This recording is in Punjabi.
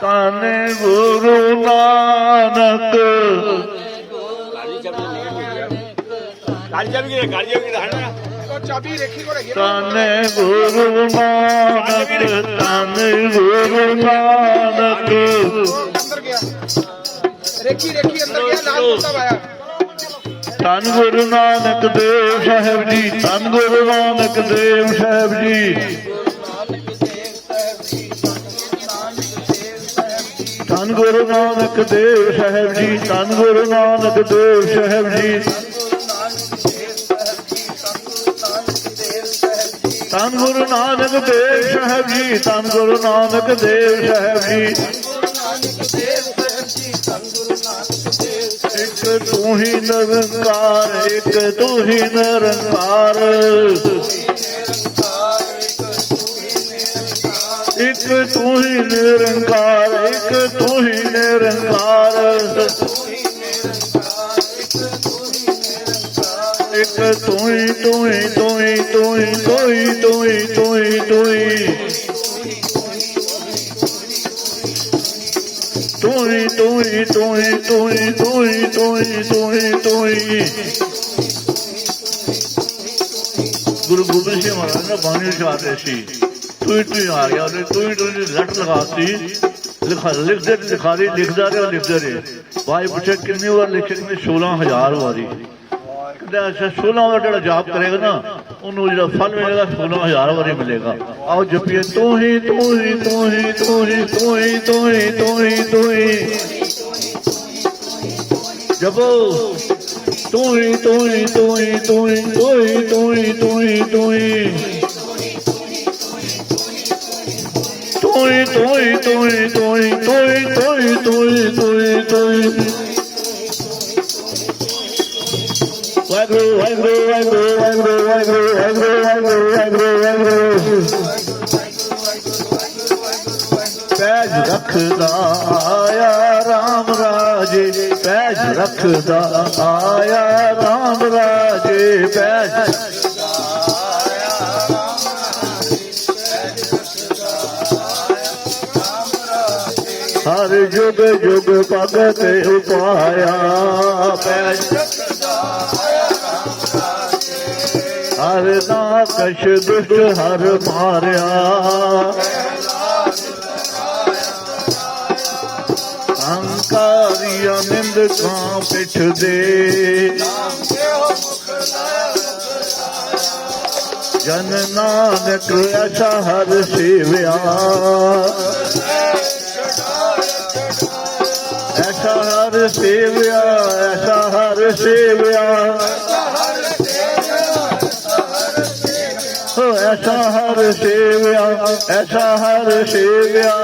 ਤਨ ਗੁਰੂ ਨਾਨਕ। ਤਨ ਗੁਰੂ ਨਾਨਕ ਤਨ ਗੁਰੂ ਨਾਨਕ। ਤਨ ਗੁਰੂ ਨਾਨਕ ਦੇਵ ਸਾਹਿਬ ਜੀ ਤਨ ਗੁਰੂ ਨਾਨਕ ਦੇਵ ਸਾਹਿਬ ਜੀ। ਧੰਨ ਗੁਰੂ ਨਾਨਕ ਦੇਵ ਸਾਹਿਬ ਜੀ ਧੰਨ ਗੁਰੂ ਨਾਨਕ ਦੇਵ ਸਾਹਿਬ ਜੀ। ਧੰਨ ਗੁਰੂ ਨਾਨਕ ਦੇਵ ਸਾਹਿਬ ਜੀ ਧੰਨ ਗੁਰੂ ਨਾਨਕ ਦੇਵ ਸਾਹਿਬ ਜੀ। ਇੱਕ ਤੂੰ ਹੀ ਨਿਰੰਕਾਰ, ਇੱਕ ਤੂੰ ਹੀ ਨਿਰੰਕਾਰ। ਇੱਕ ਤੂੰ ਹੀ ਨਿਰੰਕਾਰ ਇੱਕ ਤੂੰ ਹੀ ਨਿਰੰਕਾਰ ਇੱਕ ਤੂੰ ਹੀ ਤੂੰ ਹੀ ਤੂੰ ਹੀ ਤੂੰ ਹੀ ਤੂੰ ਹੀ ਤੂੰ ਹੀ ਤੂੰ ਹੀ ਤੂੰ ਹੀ ਤੂੰ ਹੀ ਤੂੰ ਹੀ ਤੂੰ ਹੀ ਤੂੰ ਹੀ ਤੂੰ ਹੀ ਤੂੰ ਹੀ ਤੂੰ ਹੀ ਤੂੰ ਹੀ ਗੁਰੂ ਗੋਬਿੰਦ ਸਿੰਘ ਮਹਾਰਾਜ ਨੇ ਬਾਣੀ ਉਚਾਰੇ ਸੀ ਤੂੰ ਹੀ ਤੂੰ ਹੀ ਆ ਗਿਆ ਉਹਨੇ ਤੂੰ ਹੀ ਤੂੰ ਹੀ ਲੱਟ ਲਗਾਤੀ ਲਿਖਾ ਲਿਖਦੇ ਲਿਖਾ ਰਹੀ ਲਿਖਦਾ ਰਿਹਾ ਲਿਖਦਾ ਰਿਹਾ ਭਾਈ ਪੁੱਛਿਆ ਕਿੰਨੀ ਵਾਰ ਲਿਖਿਆ ਕਿ 16000 ਵਾਰੀ ਕਹਿੰਦਾ ਅੱਛਾ 16 ਵਾਰ ਜਿਹੜਾ ਜਾਪ ਕਰੇਗਾ ਨਾ ਉਹਨੂੰ ਜਿਹੜਾ ਫਲ ਮਿਲੇਗਾ 16000 ਵਾਰੀ ਮਿਲੇਗਾ ਆਓ ਜਪੀਏ ਤੂੰ ਹੀ ਤੂੰ ਹੀ ਤੂੰ ਹੀ ਤੂੰ ਹੀ ਤੂੰ ਹੀ ਤੂੰ ਹੀ ਤੂੰ ਹੀ ਤੂੰ ਹੀ ਜਪੋ ਤੂੰ ਹੀ ਤੂੰ ਹੀ ਤੂੰ ਹੀ ਤੂੰ ਹੀ ਤੂੰ ਹੀ ਤੂੰ ਹੀ ਤੂੰ ਹੀ ਤੂੰ ਹੀ ਤੂੰ ਹੀ ਤੂੰ ਹੀ ਤੂੰ ਹੀ ਤੂੰ ਹੀ ਤੂੰ ਹੀ ਵਾਹਿਗੁਰੂ ਵਾਹਿਗੁਰੂ ਵਾਹਿਗੁਰੂ ਵਾਹਿਗੁਰੂ ਵਾਹਿਗੁਰੂ ਵਾਹਿਗੁਰੂ ਵਾਹਿਗੁਰੂ ਵਾਹਿਗੁਰੂ। ਪੈਜ ਰੱਖਦਾ ਆਇਆ ਰਾਮ ਰਾਜੇ, ਪੈਜ ਰੱਖਦਾ ਆਇਆ ਰਾਮ ਰਾਜੇ, ਪੈਜ ਹਰ ਜੁਗ ਜੁਗ ਭਗਤ ਉਪਾਇਆ। ਪੈਜ ਹਰ ਨਾ ਕਸ਼ ਦੁਸ਼ਟ ਹਰ ਮਾਰਿਆ। ਅੰਕਾਰੀਆ ਨਿੰਦ ਕਾਂ ਪਿਛ ਦੇ ਜਨ ਨਾਨਕ ਅਛਾ ਹਰ ਸੇਵਿਆ। हर सेविया ऐसा हर सेविया ऐसा हर सेविया ऐसा हर सेविया